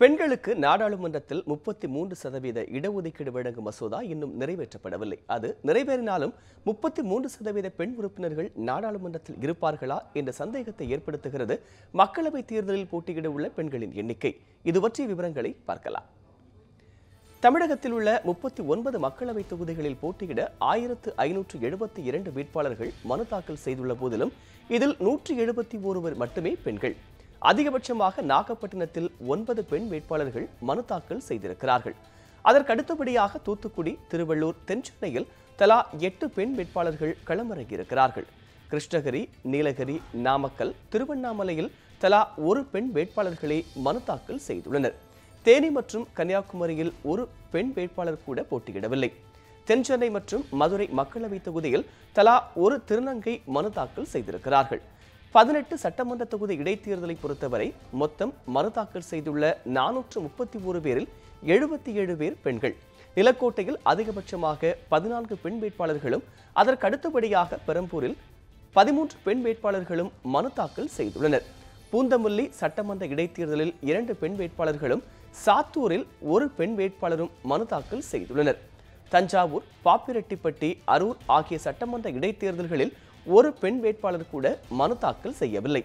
பெண்களுக்கு நாடாளுமன்றத்தில் முப்பத்தி மூன்று சதவீத இடஒதுக்கீடு வழங்கும் மசோதா இன்னும் நிறைவேற்றப்படவில்லை. அது நிறைவேறினாலும் முப்பத்தி மூன்று சதவீத பெண் உறுப்பினர்கள் நாடாளுமன்றத்தில் இருப்பார்களா என்ற சந்தேகத்தை ஏற்படுத்துகிறது மக்களவைத் தேர்தலில் போட்டியிட உள்ள பெண்களின் எண்ணிக்கை. இது பற்றிய விவரங்களை பார்க்கலாம். தமிழகத்தில் உள்ள முப்பத்தி ஒன்பது மக்களவை தொகுதிகளில் போட்டியிட ஆயிரத்து ஐநூற்று எழுபத்தி இரண்டு வேட்பாளர்கள் மனு தாக்கல் செய்துள்ள போதிலும் இதில் நூற்றி எழுபத்தி ஒருவர் மட்டுமே பெண்கள். அதிகபட்சமாக நாகப்பட்டினத்தில் ஒன்பது பெண் வேட்பாளர்கள் மனு தாக்கல் செய்திருக்கிறார்கள். அதற்கடுத்தபடியாக தூத்துக்குடி திருவள்ளூர் தென்சென்னையில் தலா எட்டு பெண் வேட்பாளர்கள் களமிறங்கியிருக்கிறார்கள். கிருஷ்ணகிரி நீலகிரி நாமக்கல் திருவண்ணாமலையில் தலா ஒரு பெண் வேட்பாளர்களை மனு தாக்கல் செய்துள்ளனர். தேனி மற்றும் கன்னியாகுமரியில் ஒரு பெண் வேட்பாளர் கூட போட்டியிடவில்லை. தென்சென்னை மற்றும் மதுரை மக்களவைத் தொகுதியில் தலா ஒரு திருநங்கை மனு தாக்கல் செய்திருக்கிறார்கள். பதினெட்டு சட்டமன்ற தொகுதி இடைத்தேர்தலை பொறுத்தவரை மொத்தம் மனு தாக்கல் செய்துள்ள நானூற்று முப்பத்தி ஒரு பேரில் எழுபத்தி ஏழு பேர் பெண்கள். நிலக்கோட்டையில் அதிகபட்சமாக பதினான்கு பெண் வேட்பாளர்களும் அதற்கு அடுத்தபடியாக பெரம்பூரில் பதிமூன்று பெண் வேட்பாளர்களும் மனு தாக்கல் செய்துள்ளனர். பூந்தமல்லி சட்டமன்ற இடைத்தேர்தலில் இரண்டு பெண் வேட்பாளர்களும் சாத்தூரில் ஒரு பெண் வேட்பாளரும் மனு தாக்கல் செய்துள்ளனர். தஞ்சாவூர் பாப்பிரெட்டிப்பட்டி அரூர் ஆகிய சட்டமன்ற இடைத்தேர்தல்களில் ஒரு பெண் வேட்பாளர் கூட மனு தாக்கல் செய்யவில்லை.